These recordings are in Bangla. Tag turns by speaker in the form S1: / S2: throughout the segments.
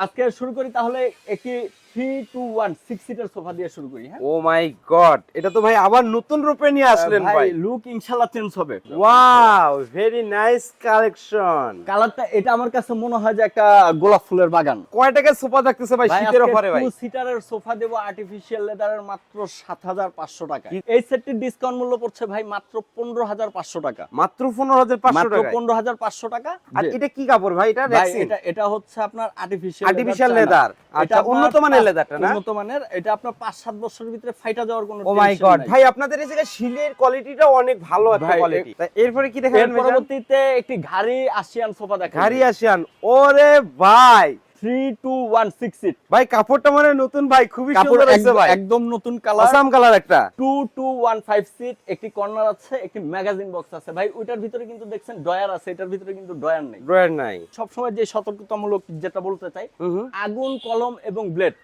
S1: আজকে শুরু করি তাহলে একটি three two one six seater sofa দিয়ে শুরু করি হ্যাঁ?
S2: ও মাই গড এটা তো ভাই আবার নতুন রূপে নিয়ে আসলেন ভাই
S1: লুক ইনশাল্লাহ চেঞ্জ হবে।
S2: ওয়াও ভেরি নাইস কালেকশন
S1: কালারটা এটা আমার কাছে মনে হয় যে একটা গোলাপ ফুলের বাগান।
S2: কয় টাকার সোফা থাকতেছে ভাই শীতের অফারে ভাই?
S1: সিটারের সোফা দেবো আর্টিফিশিয়াল লেদারের মাত্র সাত হাজার পাঁচশো টাকা। এই সেটটির ডিসকাউন্ট মূল্য পড়ছে ভাই মাত্র পনেরো হাজার পাঁচশো টাকা।
S2: মাত্র পনেরো হাজার পাঁচশো
S1: মাত্র
S2: টাকা
S1: পনেরো হাজার পাঁচশো টাকা।
S2: আর এটা কি কাপড় ভাই? এটা
S1: এটা এটা হচ্ছে আপনার আর্টিফিশিয়াল
S2: আর্টিফিশিয়াল লেদার আচ্ছা উন্নত মানের লেদারটা না?
S1: উন্নত মানের এটা আপনার পাঁচ সাত বছরের ভিতরে ফাইটা যাওয়ার কোনো
S2: ও মাই গড ভাই আপনাদের এই জায়গায় কোয়ালিটিটা অনেক ভালো একটা কোয়ালিটি এরপরে কি দেখাবেন
S1: পরবর্তীতে একটি আসিয়ান সোফা
S2: গাড়ি আসিয়ান ওরে ভাই। কাপড়টা মানে নতুন খুবই সুন্দর
S1: একদম-
S2: ভাই।
S1: একদম নতুন কালার
S2: আসাম কালার একটা।
S1: Two two one five seat একটি কর্নার আছে একটি ম্যাগাজিন বক্স আছে। ভাই ওইটার ভিতরে কিন্তু দেখছেন ডয়ার আছে এটার ভিতরে কিন্তু ডয়ার নেই।
S2: নাই।
S1: সবসময় যে সতর্কতামূলক যেটা বলতে চাই। আগুন কলম এবং ব্লেড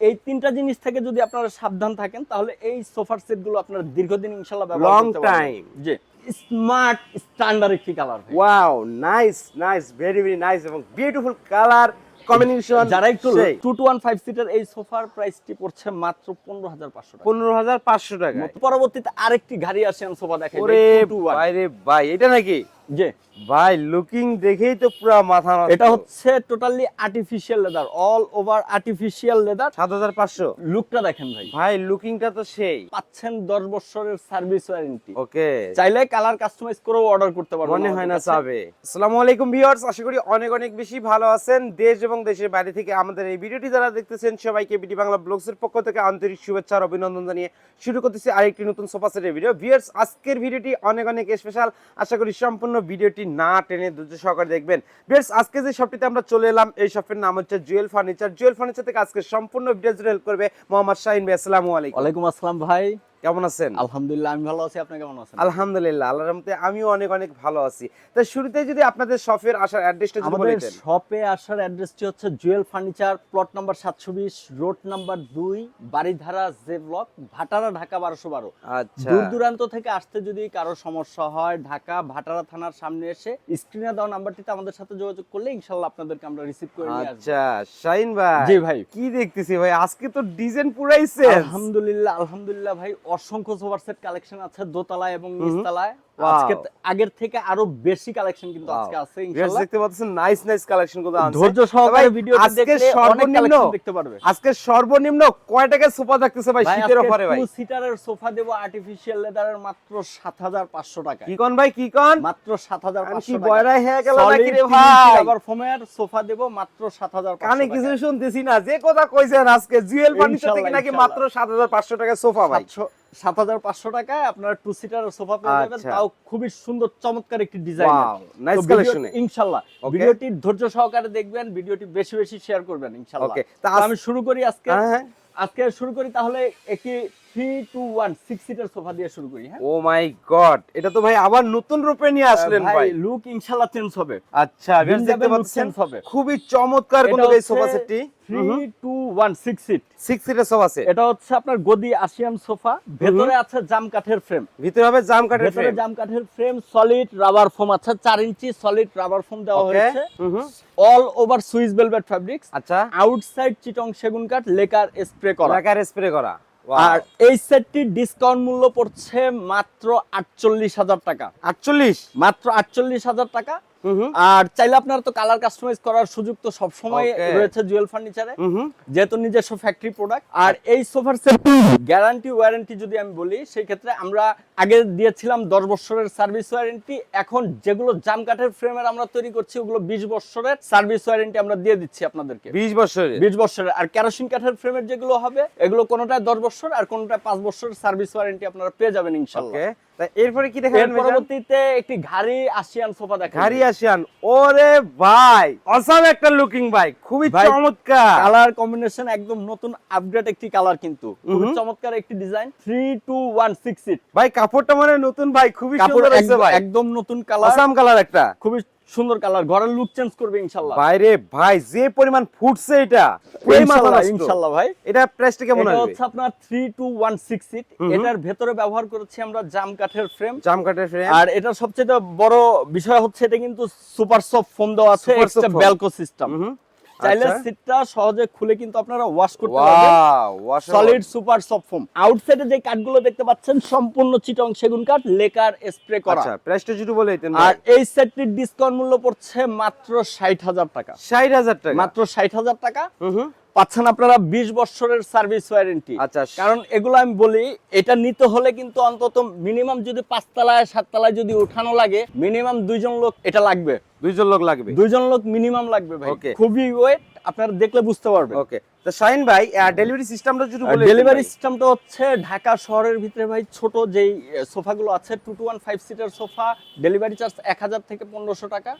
S1: এই তিনটা জিনিস থেকে যদি আপনারা সাবধান থাকেন তাহলে এই সোফার সেটগুলো আপনারা দীর্ঘদিন ইনশাল্লাহ ব্যবহার পারবেন।
S2: time.
S1: জি। স্মার্ট স্ট্যান্ডার্ড একটি colour
S2: wow nice nice very very nice এবং বিউটিফুল কালার কম্বিনেশন
S1: যারা একটু two two one five seater এই সোফার প্রাইসটি পড়ছে মাত্র পনেরো হাজার পাঁচশো টাকা।
S2: পনেরো হাজার পাঁচশো টাকা।
S1: পরবর্তীতে আরেকটি গাড়ি আসেন সোফা দেখেন
S2: ওরে বাইরে ভাই এটা নাকি? ভাই লুকিং দেখেই তো পুরো মাথা
S1: এটা হচ্ছে totally artificial leather all over artificial leather
S2: সাত হাজার পাঁচশো।
S1: লুকটা দেখেন ভাই।
S2: ভাই লুকিংটা তো সেই।
S1: পাচ্ছেন দশ বছরের সার্ভিস ওয়ারেন্টি
S2: ওকে।
S1: চাইলে কালার কাস্টমাইজ করেও অর্ডার করতে পারবেন
S2: মনে হয় না। চাবে আসসালামু আলাইকুম ভিউয়ার্স আশা করি অনেক অনেক বেশি ভালো আছেন। দেশ এবং দেশের বাইরে থেকে আমাদের এই ভিডিওটি যারা দেখতেছেন সবাইকে বিডি বাংলা ব্লগসের পক্ষ থেকে আন্তরিক শুভেচ্ছা আর অভিনন্দন জানিয়ে শুরু করতেছি আরেকটি নতুন সোফা সেটের ভিডিও ভিউয়ার্স আজকের ভিডিওটি অনেক অনেক স্পেশাল আশা করি সম্পূর্ণ ভিডিওটি না টেনে ধৈর্য সহকারে দেখবেন। বেশ আজকে যে শপটিতে আমরা চলে এলাম, এই শপের নাম হচ্ছে জুয়েল ফার্নিচার। জুয়েল ফার্নিচার থেকে আজকে সম্পূর্ণ ভিডিও হেল্প করবে মোহাম্মদ শাহিন ভাই, আসসালামু আলাইকুম।
S1: আসসালাম ভাই।
S2: কেমন আছেন?
S1: আলহামদুলিল্লাহ আমি ভালো আছি। আপনি কেমন আছেন?
S2: আলহামদুলিল্লাহ আল্লাহর রহমতে আমিও অনেক অনেক ভালো আছি। তো শুরুতে যদি আপনাদের শপের আসার অ্যাড্রেসটা যদি বলে
S1: আমাদের শপে আসার অ্যাড্রেসটি হচ্ছে জুয়েল ফার্নিচার প্লট নাম্বার সাতশো বিশ রোড নাম্বার দুই বাড়িধারা জে ব্লক ভাটারা ঢাকা বারোশো বারো।
S2: আচ্ছা।
S1: দূর দূরান্ত থেকে আসতে যদি কারও সমস্যা হয় ঢাকা ভাটারা থানার সামনে এসে স্ক্রিনে দেওয়া নাম্বারটিতে আমাদের সাথে যোগাযোগ করলে ইনশাল্লাহ আপনাদেরকে আমরা রিসিভ করে নিয়ে আসব।
S2: আচ্ছা শাহিন ভাই
S1: জি ভাই।
S2: কি দেখতেছি ভাই? আজকে তো ডিজাইন পুরাইছে
S1: আলহামদুলিল্লাহ আলহামদুলিল্লাহ ভাই অসংখ্য সোফার সেট কালেকশন আছে দোতলায় এবং নিচতলায়. আজকে আগের থেকে আরও বেশি কালেকশন কিন্তু আজকে আছে ইনশাআল্লাহ
S2: দেখতে পাচ্ছেন নাইস নাইস কালেকশনগুলো আনছে।
S1: ধৈর্য সহকারে ভিডিওটি দেখলে অনেক কালেকশন দেখতে পারবে।
S2: আজকে সর্বনিম্ন কয় টাকার সোফা থাকতেছে ভাই? শীতের অফারে ভাই।
S1: টু সিটারের সোফা দেবো আর্টিফিশিয়াল লেদারের মাত্র সাত হাজার পাঁচশো টাকা।
S2: কি কোন ভাই কি কোন?
S1: মাত্র সাত হাজার
S2: কি
S1: টাকা।
S2: বয়রাই হয়ে গেল নাকি রে ভাই?
S1: রাবার ফোমের সোফা দেবো মাত্র সাত হাজার
S2: কানে কিছু শুনতেছি না যে কথা কইছেন আজকে জুয়েল ফার্নিচার থেকে নাকি মাত্র সাত হাজার পাঁচশো টাকার সোফা ভাই?
S1: সাত হাজার পাঁচশো টাকায় আপনারা টু সিটার সোফা পেয়ে যাবেন।
S2: আচ্ছা।
S1: তাও খুবই সুন্দর চমৎকার একটি ডিজাইন ইনশাল্লাহ. ভিডিওটি ধৈর্য সহকারে দেখবেন ভিডিওটি বেশি বেশি শেয়ার করবেন ইনশাল্লাহ। আমি শুরু করি আজকে।
S2: হ্যাঁ হ্যাঁ।
S1: আজকে শুরু করি তাহলে একটি টু সিটার সোফা দিয়ে শুরু করি হ্যাঁ?
S2: ও মাই গড এটা তো ভাই আবার নতুন রূপে নিয়ে আসলেন ভাই
S1: লুক ইনশাল্লাহ চেঞ্জ হবে।
S2: আচ্ছা
S1: দিন
S2: দেখতে পাচ্ছেন
S1: হবে।
S2: খুবই চমৎকার কোন এই সোফা সেটটি
S1: three two one six seat
S2: six সিটের সোফা সেট
S1: এটা হচ্ছে আপনার গদি আসিয়ান সোফা ভেতরে আছে জাম কাঠের ফ্রেম
S2: ভিতরে হবে জাম কাঠের
S1: ভেতরে
S2: ফ্রেম
S1: জাম কাঠের ফ্রেম সলিড রাবার ফোম আছে চার ইঞ্চি সলিড রাবার ফোম দেওয়া হয়েছে। All over Swiss velvet fabrics
S2: আচ্ছা।
S1: আউটসাইড চিটং সেগুন কাঠ লেকার স্প্রে করা।
S2: লাকার স্প্রে করা।
S1: আর এই সেটটি ডিসকাউন্ট মূল্য পড়ছে মাত্র আটচল্লিশ হাজার টাকা।
S2: 48
S1: মাত্র আটচল্লিশ হাজার টাকা। আর চাইলে আপনারা তো কালার কাস্টমাইজ করার সুযোগ তো সবসময়
S2: Okay.
S1: রয়েছে জুয়েল ফার্নিচারে যেহেতু নিজস্ব ফ্যাক্টরি প্রোডাক্ট আর এই সোফার সেট গ্যারান্টি ওয়ারেন্টি যদি আমি বলি সেই ক্ষেত্রে আমরা আগে দিয়েছিলাম দশ বছরের সার্ভিস ওয়ারেন্টি এখন যেগুলো জাম কাঠের ফ্রেমের আমরা তৈরি করছি ওগুলো বিশ বছরের সার্ভিস ওয়ারেন্টি আমরা দিয়ে দিচ্ছি আপনাদেরকে।
S2: 20 বছরের?
S1: বিশ বছরের। আর কেরোসিন কাঠের ফ্রেমের যেগুলো হবে এগুলো কোনোটায় দশ বছর আর কোনোটায় পাঁচ বছরের সার্ভিস ওয়ারেন্টি আপনারা পেয়ে যাবেন
S2: তা এরপরে কি দেখাবেন
S1: পরবর্তীতে একটি ঘাড়ি আসিয়ান সোফা দেখা
S2: গাড়ি আসিয়ান। ওরে ভাই অসাম একটা লুকিং ভাই খুবই চমৎকার।
S1: কালার কম্বিনেশন একদম নতুন আপডেট একটি কালার কিন্তু। খুবই চমৎকার একটি design three two one six seat
S2: ভাই কাপড়টা মানে নতুন ভাই খুবই সুন্দর
S1: লাগছে
S2: ভাই।
S1: একদম নতুন কালার
S2: অসাম কালার একটা।
S1: খুবই সুন্দর কালার ঘরের লুক চেঞ্জ করবে ইনশাআল্লাহ
S2: বাইরে ভাই যে পরিমাণ ফুটছে এটা
S1: ইনশাআল্লাহ ভাই।
S2: এটা প্রাইসটা কেমন
S1: এটা হচ্ছে আপনার three two one six seat
S2: হুম হুম।
S1: এটার ভেতরে ব্যবহার করেছি আমরা জাম কাঠের ফ্রেম
S2: জাম কাঠের ফ্রেম
S1: আর এটা সবচেয়ে বড় বিষয় হচ্ছে এটা কিন্তু সুপার সফট ফোম দেওয়া আছে
S2: বেলকো
S1: এক্সট্রা। ব্যালকো সিস্টেম চাইলে
S2: আচ্ছা।
S1: সিটটা সহজে খুলে কিন্তু আপনারা ওয়াশ করতে পারবেন। সলিড সুপার সফট ফোম আউটসাইডে যে কাঠগুলো দেখতে পাচ্ছেন সম্পূর্ণ চিটং সেগুন কাঠ লেকার স্প্রে করা।
S2: আচ্ছা প্রাইসটা যদি বলে দিতেন
S1: আর এই সেটটির ডিসকাউন্ট মূল্য পড়ছে মাত্র ষাট হাজার টাকা।
S2: ষাট হাজার টাকা।
S1: মাত্র ষাট হাজার টাকা।
S2: হুম হুম।
S1: পাচ্ছেন আপনারা বিশ বছরের সার্ভিস ওয়ারেন্টি
S2: আচ্ছা
S1: কারণ এগুলো আমি বলি এটা নিতে হলে কিন্তু অন্তত মিনিমাম যদি পাঁচতলায় সাততলায় যদি উঠানো লাগে মিনিমাম দুইজন লোক এটা লাগবে।
S2: দুইজন লোক লাগবে।
S1: দুইজন লোক মিনিমাম লাগবে ভাই। খুবই ওয়েট আপনারা দেখলে বুঝতে পারবেন।
S2: ওকে তো শাহিন ভাই ডেলিভারি সিস্টেমটা যদি বলে
S1: ডেলিভারি সিস্টেমটা হচ্ছে ঢাকা শহরের ভিতরে ভাই ছোট যেই সোফাগুলো আছে two two one five seater sofa delivery charge এক হাজার থেকে পনেরোশো টাকা।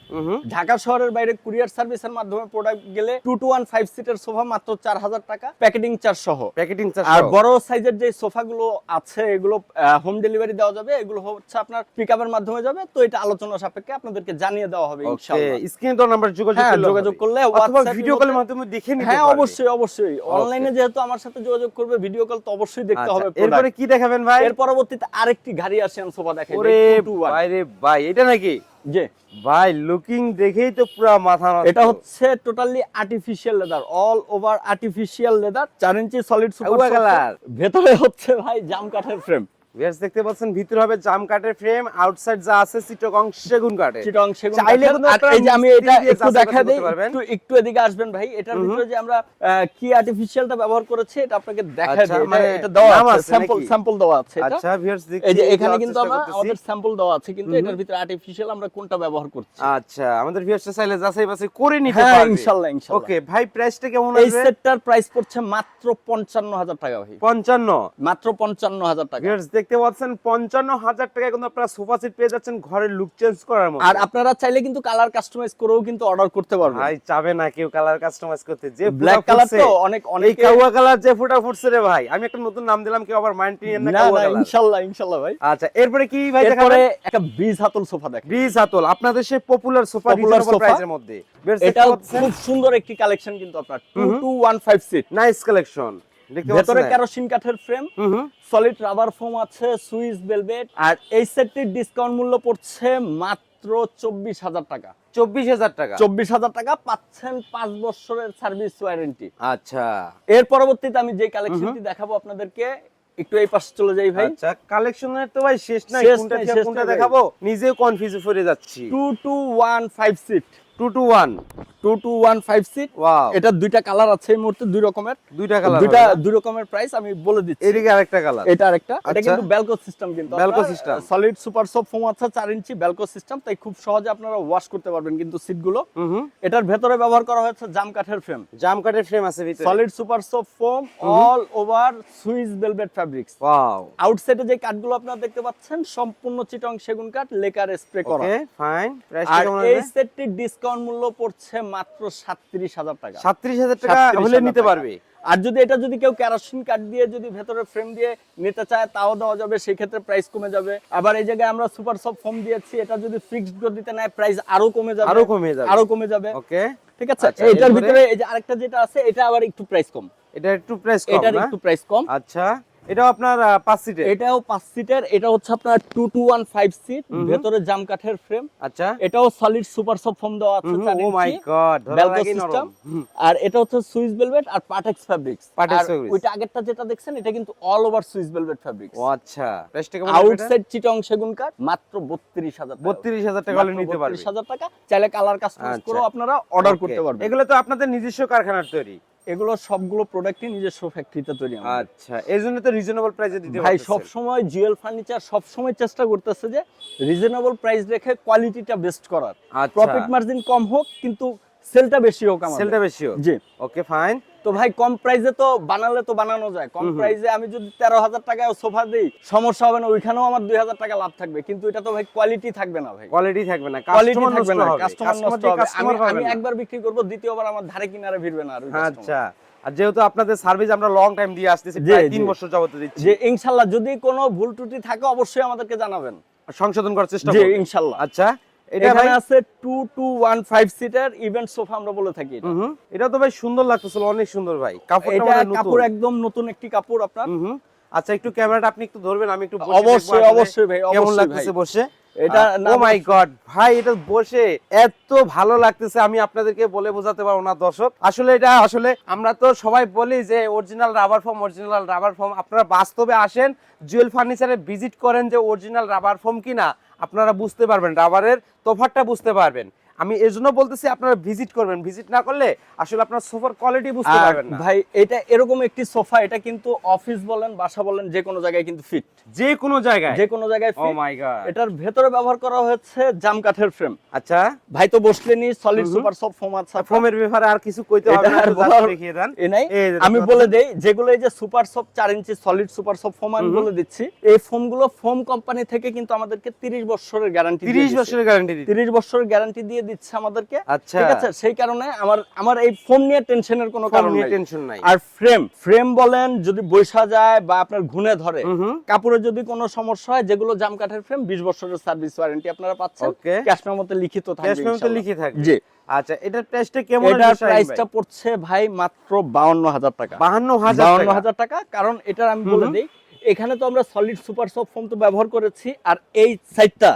S1: ঢাকা শহরের বাইরে কুরিয়ার সার্ভিসের মাধ্যমে প্রোডাক্ট গেলে two two one five seater sofa মাত্র চার হাজার টাকা প্যাকেটিং চার্জ সহ।
S2: প্যাকেটিং চার্জ
S1: আর বড় সাইজের যে সোফাগুলো আছে এগুলো হোম ডেলিভারি দেওয়া যাবে এগুলো হচ্ছে আপনার পিক মাধ্যমে যাবে। তো এটা আলোচনা সাপেক্ষে আপনাদেরকে জানিয়ে দেওয়া হবে ইনশাআল্লাহ।
S2: স্ক্রিনে তো নাম্বার যোগাযোগ
S1: হ্যাঁ,
S2: করলে
S1: যোগাযোগ করলে
S2: অথবা ভিডিও কলের মাধ্যমে দেখে নিতে
S1: হ্যাঁ
S2: পারবে।
S1: অবশ্যই। অবশ্যই অনলাইনে যেহেতু আমার সাথে যোগাযোগ করবে ভিডিও কল তো অবশ্যই দেখতে
S2: আচ্ছা,
S1: হবে
S2: এরপরে কি দেখাবেন ভাই?
S1: এর পরবর্তীতে আরেকটি গাড়ি আসিয়ান সোফা দেখাই
S2: ওরে
S1: ভাই
S2: রে ভাই এটা নাকি?
S1: যে
S2: ভাই লুকিং দেখেই তো পুরো মাথা নষ্ট।
S1: এটা হচ্ছে totally artificial leather all over artificial leather 4 inch solid super
S2: colour.
S1: ভেতরে হচ্ছে ভাই জাম কাঠের ফ্রেম
S2: ভিউয়ার্স দেখতে পাচ্ছেন ভিতরে হবে জাম কাঠের ফ্রেম আউটসাইড যা আছে সেগুন
S1: সেগুন
S2: চাইলে কিন্তু
S1: এই যে আমি এটা একটু দেখা দেই একটু একটু এদিকে আসবেন ভাই। এটার ভিতরে যে আমরা কি আর্টিফিশিয়ালটা ব্যবহার করেছি এটা আপনাকে দেখা
S2: আচ্ছা,
S1: দেই।
S2: মানে
S1: এটা দেওয়া আছে স্যাম্পল স্যাম্পল দেওয়া আছে এটা।
S2: আচ্ছা ভিউয়ার্স দেখছি
S1: এই যে এখানে কিন্তু আমরা আমাদের স্যাম্পল দেওয়া আছে কিন্তু এটার ভিতরে আর্টিফিশিয়াল আমরা কোনটা ব্যবহার করছি?
S2: আচ্ছা আমাদের ভিউয়ার্স চাইলে যাচাই বাছাই করে নিতে
S1: হ্যাঁ
S2: পারবে।
S1: ইনশাআল্লাহ ইনশাআল্লাহ
S2: ওকে ভাই প্রাইসটা কেমন
S1: এই সেটটার প্রাইস পড়ছে মাত্র পঞ্চান্ন হাজার টাকা ভাই।
S2: 55
S1: মাত্র পঞ্চান্ন হাজার টাকা।
S2: ভিউয়ার্স দেখতে পাচ্ছেন 55000 টাকায় কিন্তু আপনারা সোফা সেট পেয়ে যাচ্ছেন ঘরের লুক চেঞ্জ করার মতো।
S1: আর আপনারা চাইলে কিন্তু কালার কাস্টমাইজ করেও কিন্তু অর্ডার করতে পারবেন।
S2: ভাই চাবে না কেউ কালার কাস্টমাইজ করতে। যে
S1: ব্ল্যাক কালার তো অনেক অনেক
S2: কাউয়া কালার যে ফুটা ফুটছে রে ভাই আমি একটা নতুন নাম দিলাম কেউ আবার মাইন্ড নিয়ে না কাউয়া কালার
S1: ইনশাআল্লাহ ইনশাআল্লাহ ভাই।
S2: আচ্ছা এরপরে কি ভাই
S1: এরপরে
S2: দেখাবেন
S1: একটা ব্রিজ হাতল সোফা দেখ
S2: ব্রিজ হাতল আপনাদের সেই পপুলার সোফা রিজনেবল প্রাইসের মধ্যে।
S1: এটা খুব সুন্দর একটি কালেকশন কিন্তু আপনার। Two two one five seat
S2: nice collection
S1: ভেতরে কেরোসিন কাঠের ফ্রেম সলিড রাবার ফোম আছে সুইস ভেলভেট আর এই সেটটির ডিসকাউন্ট মূল্য পড়ছে মাত্র চব্বিশ হাজার টাকা।
S2: চব্বিশ হাজার টাকা?
S1: চব্বিশ হাজার টাকা পাচ্ছেন পাঁচ বছরের সার্ভিস ওয়ারেন্টি
S2: আচ্ছা।
S1: এর পরবর্তীতে আমি যে কালেকশনটি দেখাবো আপনাদেরকে একটু এই পাশে চলে যাই ভাই।
S2: আচ্ছা কালেকশনের তো ভাই শেষ নাই কোনটা দেখাবো? নিজেও কনফিউজ হয়ে যাচ্ছি।
S1: Two two one five seat
S2: two two one
S1: two two one five seat এটা দুইটা কালার আছে এই মুহূর্তে দুই রকমের।
S2: দুইটা কালার
S1: দুইটা দুই রকমের প্রাইস আমি বলে দিচ্ছি।
S2: এদিকে আরেকটা কালার
S1: এটা আরেকটা। এটা। কিন্তু ব্যালকো সিস্টেম কিন্তু।
S2: Velcro system।
S1: Solid super soft foam আছে 4 ইঞ্চি ব্যালকো সিস্টেম তাই খুব সহজে আপনারা ওয়াশ করতে পারবেন কিন্তু সিটগুলো এটার ভেতরে ব্যবহার করা হয়েছে জাম কাঠের ফ্রেম
S2: জাম কাঠের ফ্রেম আছে ভিতরে।
S1: Solid super soft foam all over Swiss velvet fabrics
S2: wow
S1: আউটসাইডে যে কাঠগুলো আপনারা দেখতে পাচ্ছেন সম্পূর্ণ চিটং সেগুন কাঠ লেকার স্প্রে করা।
S2: ওকে ফাইন প্রাইস
S1: আর এই সেটটির ডিসকাউন্ট মূল্য পড়ছে মাত্র সাতত্রিশ হাজার টাকা।
S2: 37000 টাকা হলে নিতে পারবে।
S1: আর যদি এটা যদি কেউ কেরোসিন কাঠ দিয়ে যদি ভেতরে ফ্রেম দিয়ে নিতে চায় তাও দেওয়া যাবে সেই ক্ষেত্রে প্রাইস কমে যাবে। আবার এই জায়গায় আমরা সুপার সফট ফোম দিয়েছি এটা যদি ফিক্সড দিতে নেয় প্রাইস আরও কমে যাবে।
S2: আরও কমে যাবে।
S1: আরও কমে যাবে।
S2: ওকে।
S1: ঠিক আছে?
S2: আচ্ছা,
S1: এটার ভিতরে এই যে আরেকটা যেটা আছে এটা আবার একটু প্রাইস কম।
S2: এটা একটু প্রাইস কম
S1: এটার একটু প্রাইস কম।
S2: আচ্ছা। এটাও আপনার আহ, পাঁচ সিটের
S1: এটাও পাঁচ সিটের এটা হচ্ছে আপনার two two one five seat ভেতরে জাম কাঠের ফ্রেম
S2: আচ্ছা।
S1: এটাও সলিড সুপার সফট ফোম দেওয়া আছে
S2: ও মাই গড হুম,
S1: আর এটা হচ্ছে সুইস ভেলভেট আর পাটেক্স ফ্যাব্রিক্স
S2: fabrics।
S1: ওইটা আগেরটা যেটা দেখছেন এটা কিন্তু all over Swiss velvet fabrics
S2: ও আচ্ছা। প্রাইসটা কেমন?
S1: আউটসাইড চিটং সেগুন কাঠ মাত্র বত্রিশ হাজার
S2: 32000 টাকা হলে নিতে পারবে।
S1: হাজার টাকা। চাইলে কালার কাস্টমাইজ। করেও আপনারা অর্ডার করতে পারবেন।
S2: এগুলো তো আপনাদের নিজস্ব কারখানার তৈরি।
S1: এগুলো সবগুলো প্রোডাক্টই নিজস্ব ফ্যাক্টরিতে তৈরি।
S2: আচ্ছা এই জন্য তো রিজনেবল প্রাইসে দিতে
S1: ভাই। সব সময় জুয়েল ফার্নিচার সব সময় চেষ্টা করতেছে যে রিজনেবল প্রাইস রেখে কোয়ালিটিটা বেস্ট করার
S2: আচ্ছা
S1: প্রফিট মার্জিন কম হোক কিন্তু সেলটা বেশি হোক আমাদের
S2: সেলটা বেশি হোক।
S1: জি
S2: ওকে ফাইন
S1: তো ভাই কম প্রাইসে তো বানালে তো বানানো যায়। কম প্রাইসে আমি যদি তেরো হাজার টাকায় সোফা দিই সমস্যা হবে না ওইখানেও আমার দুই হাজার টাকা লাভ থাকবে। কিন্তু এটা তো ভাই কোয়ালিটি থাকবে না ভাই।
S2: কোয়ালিটি থাকবে না
S1: কোয়ালিটি থাকবে না কাস্টমার নষ্ট হবে। আমি। একবার বিক্রি করব দ্বিতীয়বার আমার ধারে কিনারে ভিড়বে না আর
S2: আচ্ছা আর যেহেতু আপনাদের সার্ভিস আমরা লং টাইম দিয়ে আসতেছি প্রায় তিন বছর যাবত দিচ্ছি।
S1: যে ইনশাল্লাহ যদি কোনো ভুল ত্রুটি থাকে অবশ্যই আমাদেরকে জানাবেন।
S2: সংশোধন করার চেষ্টা করব।
S1: ইনশাল্লাহ।
S2: আচ্ছা এটা ভাই?
S1: আছে two two one five seater event sofa আমরা বলে থাকি এটা।
S2: হুম হুম, এটা তো ভাই সুন্দর লাগতেছিল অনেক সুন্দর ভাই। কাপড়টা মানে
S1: কাপড় একদম নতুন একটি কাপড় আপনার।
S2: হুম হুম। আচ্ছা একটু ক্যামেরাটা আপনি একটু ধরবেন আমি একটু
S1: অবশ্যই, অবশ্যই ভাই,
S2: কেমন লাগতেছে বসে।
S1: এটা
S2: ও মাই গড ভাই এটা বসে এত ভালো লাগতেছে আমি আপনাদেরকে বলে বোঝাতে পারব না দর্শক। আসলে এটা আসলে আমরা তো সবাই বলি যে original rubber foam original rubber foam আপনারা বাস্তবে আসেন জুয়েল ফার্নিচারে ভিজিট করেন যে অরিজিনাল রাবার ফর্ম কিনা। আপনারা বুঝতে পারবেন রাবারের তোফারটা বুঝতে পারবেন। আমি এই জন্য বলতেছি আপনারা ভিজিট করবেন। ভিজিট না করলে আসলে আপনার সোফার কোয়ালিটি বুঝতে পারবেন না।
S1: ভাই এটা এরকম একটি সোফা এটা কিন্তু অফিস বলেন বাসা বলেন যে কোনো জায়গায় কিন্তু ফিট
S2: যে কোনো জায়গায়?
S1: যে কোনো জায়গায়
S2: ও মাই গড
S1: এটার ভেতরে ব্যবহার করা হয়েছে জাম কাঠের ফ্রেম
S2: আচ্ছা।
S1: ভাই তো বসলেনি সলিড। সুপার সব ফোম আছে।
S2: ফোমের ব্যাপারে আর কিছু কইতে হবে না দেখিয়ে দেন।
S1: এ নাই। আমি বলে। দেই যেগুলো এই যে সুপার সব চার inch solid super soft foam আমি। বলে দিচ্ছি এই ফোমগুলো ফোম কোম্পানি থেকে কিন্তু আমাদেরকে তিরিশ বছরের গ্যারান্টি
S2: 30 বছরের গ্যারান্টি দিতে
S1: তিরিশ বছরের গ্যারান্টি দিয়ে দিচ্ছে আমাদেরকে।
S2: আচ্ছা।
S1: ঠিক আছে? সেই কারণে আমার আমার এই ফোম নিয়ে টেনশনের কোনো কারণ নেই।
S2: টেনশন নাই।
S1: আর ফ্রেম ফ্রেম বলেন যদি বৈশা যায় বা আপনার ঘুনে ধরে কাপড়ে যদি কোনো সমস্যা হয় যেগুলো জাম কাঠের ফ্রেম বিশ বছরের সার্ভিস ওয়ারেন্টি আপনারা পাচ্ছেন। ক্যাশ মেমোতে লিখিত থাকবে
S2: ক্যাশ মেমোতে
S1: ইনশাআল্লাহ।
S2: লিখে থাকবে।
S1: জি।
S2: আচ্ছা এটার প্রাইসটা কেমন
S1: এটার প্রাইসটা পড়ছে ভাই মাত্র বাউন্ন হাজার টাকা।
S2: 52000
S1: বাউন্ন
S2: টাকা।
S1: হাজার টাকা কারণ এটার আমি বলে। দিই এখানে তো আমরা সলিড সুপার সফট ফোম তো ব্যবহার করেছি আর এই সাইডটা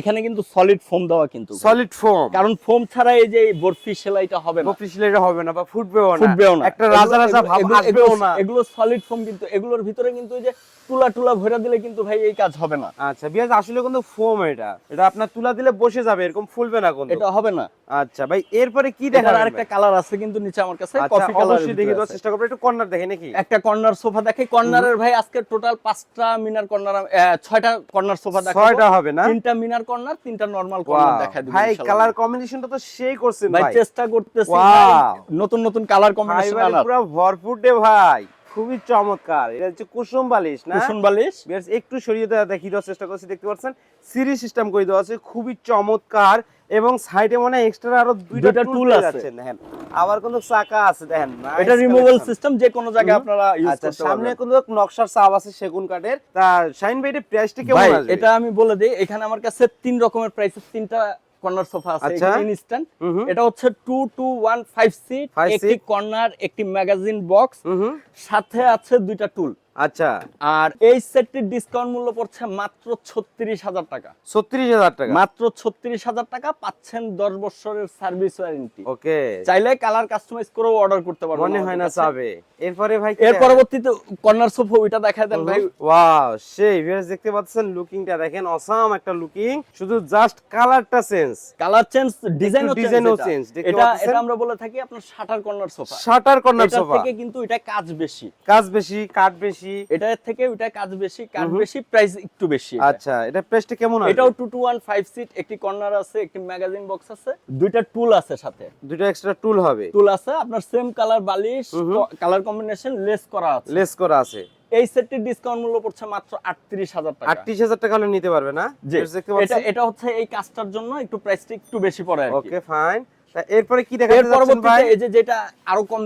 S1: এখানে কিন্তু সলিড ফোম দেওয়া কিন্তু।
S2: সলিড ফোম
S1: কারণ ফোম ছাড়া এই যে বরফি সেলাইটা হবে না।
S2: বরফি সেলাইটা হবে না বা ফুটবেও না।
S1: ফুটবেও না।
S2: একটা রাজা রাজা ভাব আসবেও না।
S1: এগুলো সলিড ফোম কিন্তু এগুলোর ভিতরে কিন্তু এই যে তুলা টুলা ভরে দিলে কিন্তু ভাই এই কাজ হবে না।
S2: আচ্ছা বিয়াজ আসলে কিন্তু ফোম এটা। এটা আপনার তুলা দিলে বসে যাবে এরকম ফুলবে না কিন্তু।
S1: এটা হবে না।
S2: আচ্ছা ভাই এরপরে কি দেখাবেন
S1: আরেকটা কালার আছে কিন্তু নিচে আমার কাছে
S2: আচ্ছা
S1: কফি কালার
S2: অবশ্যই দেখে দেওয়ার চেষ্টা করব। একটু কর্নার দেখে নাকি?
S1: একটা কর্নার সোফা দেখে কর্নারের ভাই আজকে টোটাল পাঁচটা মিনার কর্নার ছয়টা কর্নার সোফা দেখাবো।
S2: ছয়টা হবে না?
S1: তিনটা মিনার কর্নার তিনটা নরমাল কর্নার দেখা দিবেন
S2: ভাই। কালার কম্বিনেশনটা তো সেই করছেন
S1: ভাই চেষ্টা করতেছি. নতুন নতুন কালার কম্বিনেশন
S2: পুরো ভরপুর দে ভাই। খুবই চমৎকার। এটা হচ্ছে কুসুম বালিশ না?
S1: কুশন বালিশ।
S2: একটু সরিয়ে দেওয়া দেখিয়ে দেওয়ার চেষ্টা করছি দেখতে পাচ্ছেন? সিরিজ সিস্টেম করে দেওয়া আছে খুবই চমৎকার। এবং সাইডে মনে হয় এক্সট্রা আরও দুইটা টুল
S1: আছে।
S2: দেখেন। আবার কিন্তু চাকা আছে দেখেন।
S1: এটা রিমুভাল সিস্টেম যে কোনো জায়গায় আপনারা ইউজ
S2: আচ্ছা
S1: করতে
S2: সামনে
S1: পারবেন।
S2: কিন্তু নকশার চাপ আছে সেগুন কাঠের। তা শাইন ভাই প্রাইসটা কেমন আসবে?
S1: এটা আমি বলে দিই এখানে আমার কাছে তিন রকমের প্রাইসের তিনটা কর্নার সোফা আছে
S2: আচ্ছা।
S1: ইনস্ট্যান্ট
S2: হুম।
S1: এটা হচ্ছে two two one five seat একটি কর্নার একটি ম্যাগাজিন বক্স। সাথে আছে দুইটা টুল
S2: আচ্ছা।
S1: আর এই সেটটির ডিসকাউন্ট মূল্য পড়ছে মাত্র ছত্রিশ হাজার টাকা।
S2: ছত্রিশ হাজার টাকা।
S1: মাত্র ছত্রিশ হাজার টাকা পাচ্ছেন দশ বছরের সার্ভিস ওয়ারেন্টি
S2: ওকে।
S1: চাইলে কালার কাস্টমাইজ করেও অর্ডার করতে পারবেন
S2: মনে হয় না চাবে। এরপরে ভাই
S1: এর পরবর্তীতে কর্নার সোফা ওইটা দেখায় দেন ভাই।
S2: ওয়াও সেই ভিউয়ার্স দেখতে পাচ্ছেন লুকিংটা দেখেন অসাম একটা লুকিং শুধু জাস্ট কালারটা চেঞ্জ
S1: কালার চেঞ্জ ডিজাইনও
S2: ডিজাইনও
S1: চেঞ্জ এটা। এটা আমরা বলে থাকি আপনার shutter corner sofa
S2: shutter corner sofa
S1: থেকে কিন্তু এটা কাজ বেশি।
S2: কাজ বেশি কাঠ বেশি।
S1: এটার থেকে ওইটা কাজ বেশি কাজ। বেশি প্রাইস একটু বেশি
S2: আচ্ছা এটা প্রাইসটা কেমন আছে?
S1: এটাও two two one five seat একটি কর্নার আছে একটি ম্যাগাজিন বক্স আছে দুইটা টুল আছে সাথে।
S2: দুটো এক্সট্রা টুল হবে।
S1: টুল আছে আপনার সেম কালার বালিশ। কালার কম্বিনেশন লেস করা আছে।
S2: লেস করা আছে।
S1: এই সেটটির ডিসকাউন্ট মূল্য পড়ছে মাত্র আটত্রিশ হাজার টাকা।
S2: আটত্রিশ হাজার টাকা হলে নিতে পারবে না?
S1: এটা এটা হচ্ছে এই কাজটার জন্য একটু প্রাইসটা একটু বেশি পড়ে
S2: ওকে ফাইন এরপরে কি
S1: পরবর্তীতে
S2: ভাই?
S1: এই যে যেটা আরও কম